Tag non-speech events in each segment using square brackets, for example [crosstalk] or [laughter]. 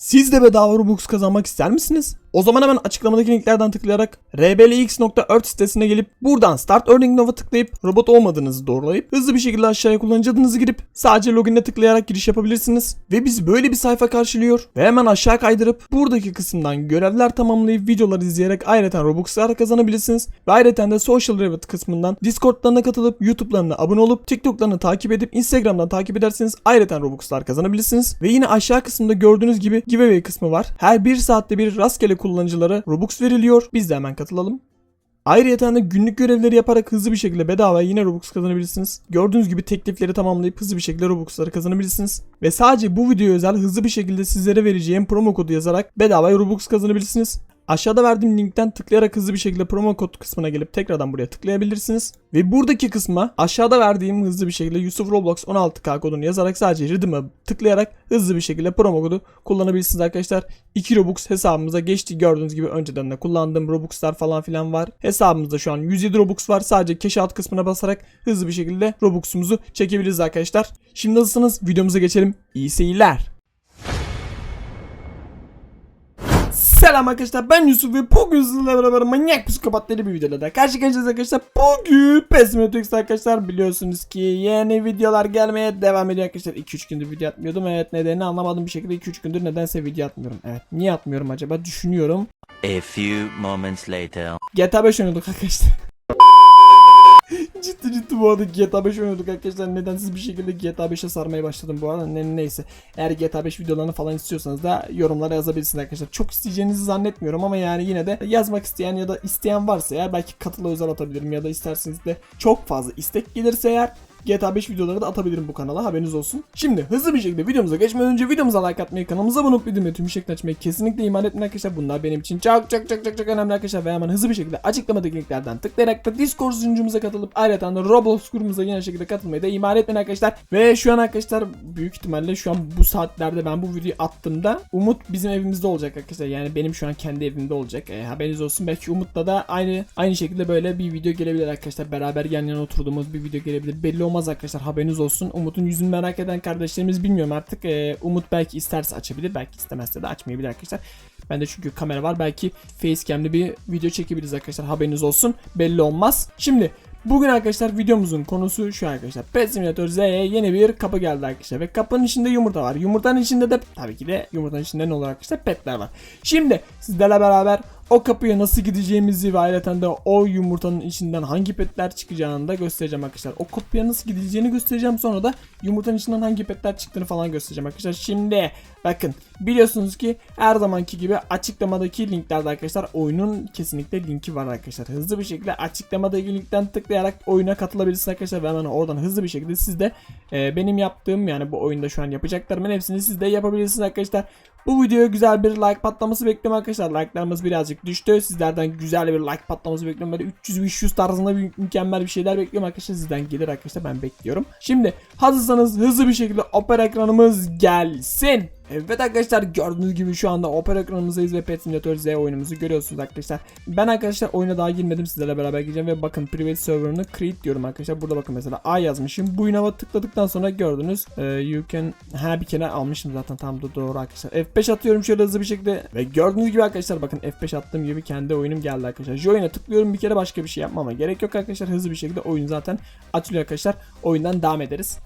Siz de bedava Robux kazanmak ister misiniz? O zaman hemen açıklamadaki linklerden tıklayarak rblx.earth sitesine gelip buradan Start Earning Now'a tıklayıp robot olmadığınızı doğrulayıp hızlı bir şekilde aşağıya kullanıcı adınızı girip sadece login'e tıklayarak giriş yapabilirsiniz. Ve bizi böyle bir sayfa karşılıyor ve hemen aşağı kaydırıp buradaki kısımdan görevler tamamlayıp videoları izleyerek ayrıca Robux'lar kazanabilirsiniz. Ve ayrıca de Social Reward kısmından Discord'larına katılıp YouTube'larına abone olup TikTok'larını takip edip Instagram'dan takip ederseniz ayrıca Robux'lar kazanabilirsiniz. Ve yine aşağı kısımda gördüğünüz gibi giveaway kısmı var. Her bir saatte bir rastgele kullanıcılara Robux veriliyor. Biz de hemen katılalım. Ayrıca de günlük görevleri yaparak hızlı bir şekilde bedava yine Robux kazanabilirsiniz. Gördüğünüz gibi teklifleri tamamlayıp hızlı bir şekilde Robux'ları kazanabilirsiniz. Ve sadece bu videoya özel hızlı bir şekilde sizlere vereceğim promo kodu yazarak bedava Robux kazanabilirsiniz. Aşağıda verdiğim linkten tıklayarak hızlı bir şekilde promo kod kısmına gelip tekrardan buraya tıklayabilirsiniz. Ve buradaki kısma aşağıda verdiğim hızlı bir şekilde Yusuf Roblox 16K kodunu yazarak sadece Redeem'e tıklayarak hızlı bir şekilde promo kodu kullanabilirsiniz arkadaşlar. 2 Robux hesabımıza geçti. Gördüğünüz gibi önceden de kullandığım Robux'lar falan filan var. Hesabımızda şu an 107 Robux var. Sadece cash out kısmına basarak hızlı bir şekilde Robux'umuzu çekebiliriz arkadaşlar. Şimdi hazırsanız videomuza geçelim. İyi seyirler. Selam arkadaşlar ben Yusuf ve bugün sizlerle beraber manyak psikopatları bir videoda da karşı karşıyayız arkadaşlar. Bugün Pesimetrix arkadaşlar biliyorsunuz ki yeni videolar gelmeye devam ediyor arkadaşlar. 2-3 gündür video atmıyordum. Evet nedenini anlamadım bir şekilde 2-3 gündür nedense video atmıyorum. Evet niye atmıyorum acaba düşünüyorum. A few moments later. GTA 5 oynuyorduk arkadaşlar. Ciddi ciddi bu arada GTA 5 oynuyorduk arkadaşlar. Nedensiz bir şekilde GTA 5'e sarmaya başladım bu arada. Ne, neyse. Eğer GTA 5 videolarını falan istiyorsanız da yorumlara yazabilirsiniz arkadaşlar. Çok isteyeceğinizi zannetmiyorum ama yani yine de yazmak isteyen ya da isteyen varsa eğer belki katıla özel atabilirim ya da isterseniz de çok fazla istek gelirse eğer GTA 5 videoları da atabilirim bu kanala haberiniz olsun. Şimdi hızlı bir şekilde videomuza geçmeden önce videomuza like atmayı, kanalımıza abone olup bildirimleri tüm şeklini açmayı kesinlikle ihmal etmeyin arkadaşlar. Bunlar benim için çok çok çok çok çok önemli arkadaşlar. Ve hemen hızlı bir şekilde açıklamadaki linklerden tıklayarak da Discord sunucumuza katılıp ayrıca da Roblox grubumuza yine şekilde katılmayı da ihmal etmeyin arkadaşlar. Ve şu an arkadaşlar büyük ihtimalle şu an bu saatlerde ben bu videoyu attığımda Umut bizim evimizde olacak arkadaşlar. Yani benim şu an kendi evimde olacak. E, haberiniz olsun. Belki Umut'la da aynı aynı şekilde böyle bir video gelebilir arkadaşlar. Beraber yan yana oturduğumuz bir video gelebilir. Belli olmaz arkadaşlar. Haberiniz olsun. Umut'un yüzünü merak eden kardeşlerimiz bilmiyorum artık. E, Umut belki isterse açabilir. Belki istemezse de açmayabilir arkadaşlar. Bende çünkü kamera var. Belki facecam'li bir video çekebiliriz arkadaşlar. Haberiniz olsun. Belli olmaz. Şimdi Bugün arkadaşlar videomuzun konusu şu arkadaşlar. Pet Simulator Z'ye yeni bir kapı geldi arkadaşlar. Ve kapının içinde yumurta var. Yumurtanın içinde de tabii ki de yumurtanın içinde ne olur arkadaşlar? Petler var. Şimdi sizlerle beraber o kapıya nasıl gideceğimizi ve ayrıca de o yumurtanın içinden hangi petler çıkacağını da göstereceğim arkadaşlar. O kapıya nasıl gidileceğini göstereceğim sonra da yumurtanın içinden hangi petler çıktığını falan göstereceğim arkadaşlar. Şimdi bakın biliyorsunuz ki her zamanki gibi açıklamadaki linklerde arkadaşlar oyunun kesinlikle linki var arkadaşlar. Hızlı bir şekilde açıklamadaki linkten tıklayarak oyuna katılabilirsiniz arkadaşlar ve hemen oradan hızlı bir şekilde siz de e, benim yaptığım yani bu oyunda şu an yapacaklarımın hepsini siz de yapabilirsiniz arkadaşlar. Bu videoya güzel bir like patlaması bekliyorum arkadaşlar. Like'larımız birazcık düştü. Sizlerden güzel bir like patlaması bekliyorum. Böyle 300-500 tarzında bir mükemmel bir şeyler bekliyorum arkadaşlar. Sizden gelir arkadaşlar ben bekliyorum. Şimdi hazırsanız hızlı bir şekilde opera ekranımız gelsin. Evet arkadaşlar gördüğünüz gibi şu anda opera ekranımızdayız ve Pet Simulator Z oyunumuzu görüyorsunuz arkadaşlar. Ben arkadaşlar oyuna daha girmedim sizlerle beraber gireceğim ve bakın private server'ını create diyorum arkadaşlar. Burada bakın mesela A yazmışım. Bu inava tıkladıktan sonra gördünüz. Ee, you can ha bir kere almışım zaten tam da doğru arkadaşlar. F5 atıyorum şöyle hızlı bir şekilde ve gördüğünüz gibi arkadaşlar bakın F5 attığım gibi kendi oyunum geldi arkadaşlar. Join'e tıklıyorum bir kere başka bir şey yapmama gerek yok arkadaşlar. Hızlı bir şekilde oyun zaten açılıyor arkadaşlar. Oyundan devam ederiz.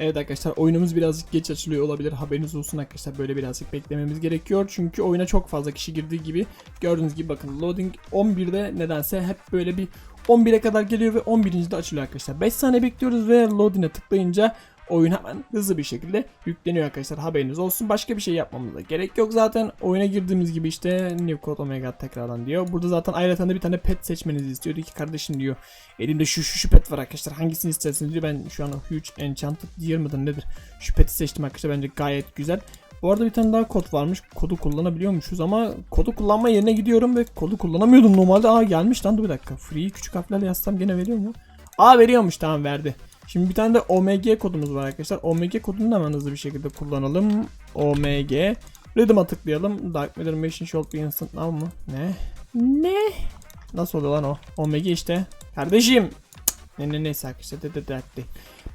Evet arkadaşlar oyunumuz birazcık geç açılıyor olabilir haberiniz olsun arkadaşlar böyle birazcık beklememiz gerekiyor çünkü oyuna çok fazla kişi girdiği gibi gördüğünüz gibi bakın loading 11'de nedense hep böyle bir 11'e kadar geliyor ve 11. de açılıyor arkadaşlar 5 saniye bekliyoruz ve loading'e tıklayınca oyun hemen hızlı bir şekilde yükleniyor arkadaşlar haberiniz olsun. Başka bir şey yapmamıza gerek yok. Zaten oyuna girdiğimiz gibi işte new code omega tekrardan diyor. Burada zaten ayrıca da bir tane pet seçmenizi istiyor diyor ki kardeşim diyor elimde şu şu şu pet var arkadaşlar. Hangisini istersiniz? diyor. Ben şu an huge enchanted deer mıdır nedir? Şu peti seçtim arkadaşlar. Bence gayet güzel. Bu arada bir tane daha kod varmış. Kodu kullanabiliyormuşuz ama kodu kullanma yerine gidiyorum ve kodu kullanamıyordum. Normalde. Aa gelmiş lan. Dur bir dakika. Free küçük harflerle yazsam gene veriyor mu? Aa veriyormuş. Tamam verdi. Şimdi bir tane de OMG kodumuz var arkadaşlar. OMG kodunu da hemen hızlı bir şekilde kullanalım. OMG. Rhythm'a tıklayalım. Dark Matter Machine Should be instant now mı? Ne? Ne? Nasıl oluyor lan o? OMG işte. Kardeşim. Ne ne neyse arkadaşlar de de dertli.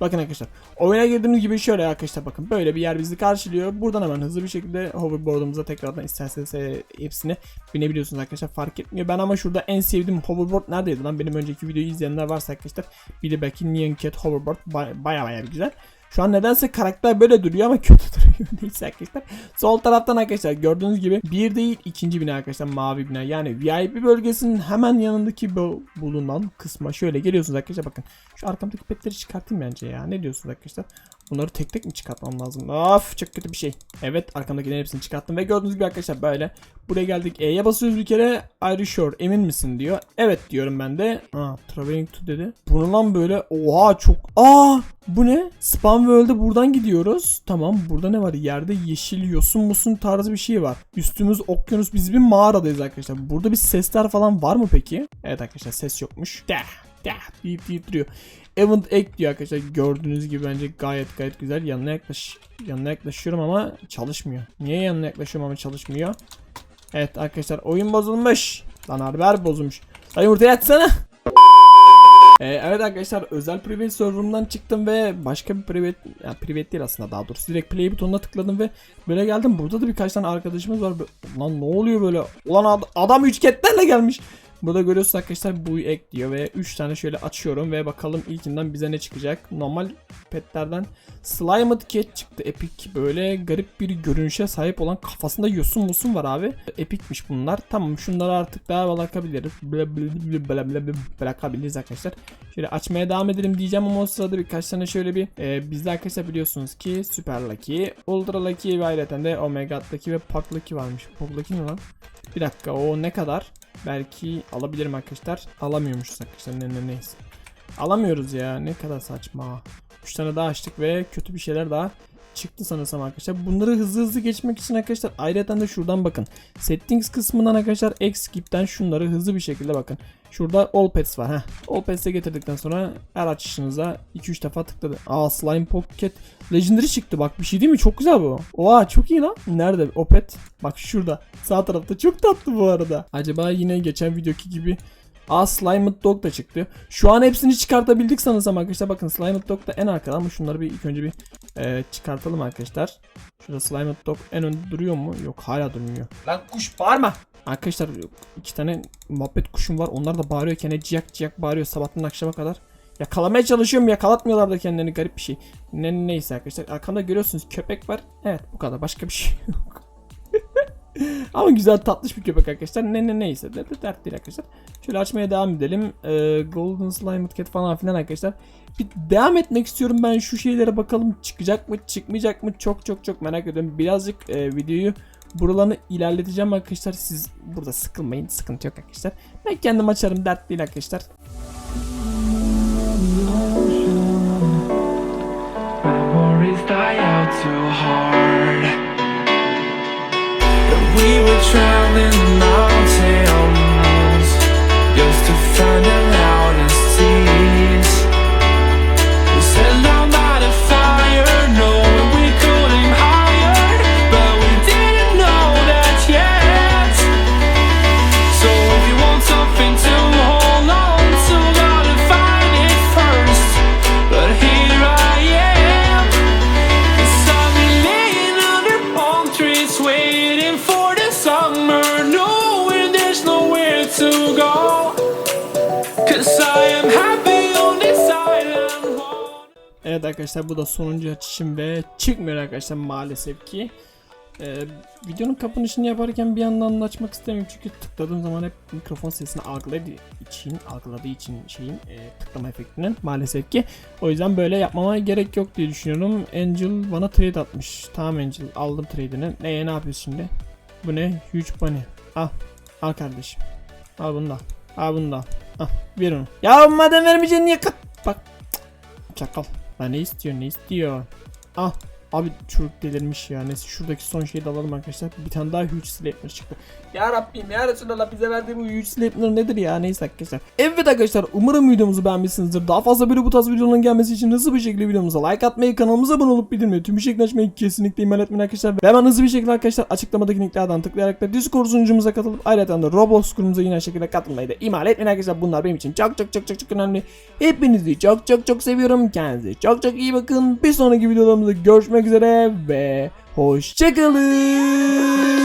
Bakın arkadaşlar oyuna girdiğimiz gibi şöyle arkadaşlar bakın böyle bir yer bizi karşılıyor. Buradan hemen hızlı bir şekilde hoverboard'umuza tekrardan isterseniz e, hepsine binebiliyorsunuz arkadaşlar fark etmiyor. Ben ama şurada en sevdiğim hoverboard neredeydi lan? Benim önceki videoyu izleyenler varsa arkadaşlar biri belki Neon Cat hoverboard baya baya, baya güzel. Şu an nedense karakter böyle duruyor ama kötü duruyor. [laughs] Neyse arkadaşlar. Sol taraftan arkadaşlar gördüğünüz gibi bir değil ikinci bina arkadaşlar mavi bina. Yani VIP bölgesinin hemen yanındaki bu bulunan kısma şöyle geliyorsunuz arkadaşlar bakın. Şu arkamdaki petleri çıkartayım bence ya. Ne diyorsunuz arkadaşlar? Bunları tek tek mi çıkartmam lazım? Of çok kötü bir şey. Evet arkamdakilerin hepsini çıkarttım ve gördüğünüz gibi arkadaşlar böyle. Buraya geldik. E'ye basıyoruz bir kere. Are you sure? Emin misin diyor. Evet diyorum ben de. Aa traveling to dedi. Bunu lan böyle. Oha çok. Aa bu ne? Spam World'e buradan gidiyoruz. Tamam burada ne var? Yerde yeşil yosun musun tarzı bir şey var. Üstümüz okyanus. Biz bir mağaradayız arkadaşlar. Burada bir sesler falan var mı peki? Evet arkadaşlar ses yokmuş. Dah dah deyip. Event Egg diyor arkadaşlar. Gördüğünüz gibi bence gayet gayet güzel. Yanına yaklaş yanına yaklaşıyorum ama çalışmıyor. Niye yanına yaklaşıyorum ama çalışmıyor? Evet arkadaşlar oyun bozulmuş. Lan harbi bozulmuş. Lan yumurtayı açsana. Ee, evet arkadaşlar özel private server'ımdan çıktım ve başka bir private yani private değil aslında daha doğrusu direkt play butonuna tıkladım ve böyle geldim burada da birkaç tane arkadaşımız var lan ne oluyor böyle ulan ad- adam üç ketlerle gelmiş Burada görüyorsunuz arkadaşlar bu ek diyor ve 3 tane şöyle açıyorum ve bakalım ilkinden bize ne çıkacak. Normal petlerden Slimed Cat çıktı. Epic böyle garip bir görünüşe sahip olan kafasında yosun musun var abi. Epicmiş bunlar. Tamam şunları artık daha bırakabiliriz. Bırakabiliriz arkadaşlar. Şöyle açmaya devam edelim diyeceğim ama o sırada birkaç tane şöyle bir e, bizde arkadaşlar biliyorsunuz ki Super Lucky, Ultra Lucky ve ayrıca de Omega Lucky ve Pop Lucky varmış. Pop Lucky ne lan? Bir dakika o ne kadar? Belki alabilirim arkadaşlar. Alamıyormuşuz arkadaşlar ne ne neyse. Alamıyoruz ya ne kadar saçma. 3 tane daha açtık ve kötü bir şeyler daha çıktı sanırsam arkadaşlar. Bunları hızlı hızlı geçmek için arkadaşlar ayrıca de şuradan bakın. Settings kısmından arkadaşlar X-Skip'ten şunları hızlı bir şekilde bakın. Şurada All Pets var. Heh. All Pets'e getirdikten sonra her açışınıza 2-3 defa tıkladı. Aa Slime Pocket Legendary çıktı bak bir şey değil mi? Çok güzel bu. Oha çok iyi lan. Nerede o pet? Bak şurada. Sağ tarafta çok tatlı bu arada. Acaba yine geçen videoki gibi Aa Slimed Dog da çıktı. Şu an hepsini çıkartabildik sanırsam arkadaşlar. Bakın Slimed Dog da en arkada ama şunları bir ilk önce bir e, çıkartalım arkadaşlar. Şurada Slimed Dog en önde duruyor mu? Yok hala durmuyor. Lan kuş bağırma. Arkadaşlar iki tane muhabbet kuşum var. Onlar da bağırıyor. Ne ciyak ciyak bağırıyor sabahtan akşama kadar. Yakalamaya çalışıyorum yakalatmıyorlar da kendilerini garip bir şey. Ne, neyse arkadaşlar arkamda görüyorsunuz köpek var. Evet bu kadar başka bir şey [laughs] yok. [laughs] Ama güzel tatlış bir köpek arkadaşlar. Ne ne neyse de, de dert değil arkadaşlar. Şöyle açmaya devam edelim. Ee, Golden Slime Cat falan filan arkadaşlar. Bir devam etmek istiyorum ben şu şeylere bakalım çıkacak mı çıkmayacak mı çok çok çok merak ediyorum. Birazcık e, videoyu buralarını ilerleteceğim arkadaşlar. Siz burada sıkılmayın sıkıntı yok arkadaşlar. Ben kendim açarım dert değil arkadaşlar. Die out too hard. We were traveling mountains just to find Evet arkadaşlar bu da sonuncu açışım ve çıkmıyor arkadaşlar maalesef ki. Ee, videonun kapanışını yaparken bir yandan da açmak istemiyorum çünkü tıkladığım zaman hep mikrofon sesini algıladığı için algıladığı için şeyin e, tıklama efektinin maalesef ki o yüzden böyle yapmama gerek yok diye düşünüyorum. Angel bana trade atmış. Tamam Angel aldım trade'ini. Neye ne yapıyorsun şimdi? Bu ne? Huge bunny. Al. Al kardeşim. Al bunu da. Al bunu da. Al. Ver onu. Ya madem vermeyeceksin niye kat? Bak. Çakal. Lan ne istiyor ne istiyor? Al. Abi çocuk delirmiş ya. Neyse şuradaki son şeyi de alalım arkadaşlar. Bir tane daha Huge Sleipner çıktı. Ya Rabbim ya Resulallah bize verdiği bu Huge Sleipner nedir ya? Neyse arkadaşlar. Evet arkadaşlar umarım videomuzu beğenmişsinizdir. Daha fazla böyle bu tarz videoların gelmesi için hızlı bir şekilde videomuza like atmayı, kanalımıza abone olup bildirmeyi, tüm şekilde açmayı kesinlikle ihmal etmeyin arkadaşlar. Ve hemen hızlı bir şekilde arkadaşlar açıklamadaki linklerden tıklayarak da Discord sunucumuza katılıp ayrıca da Roblox grubumuza yine şekilde katılmayı da ihmal etmeyin arkadaşlar. Bunlar benim için çok çok çok çok çok önemli. Hepinizi çok çok çok seviyorum. Kendinize çok çok iyi bakın. Bir sonraki videolarımızda görüşmek üzere ve hoşçakalın.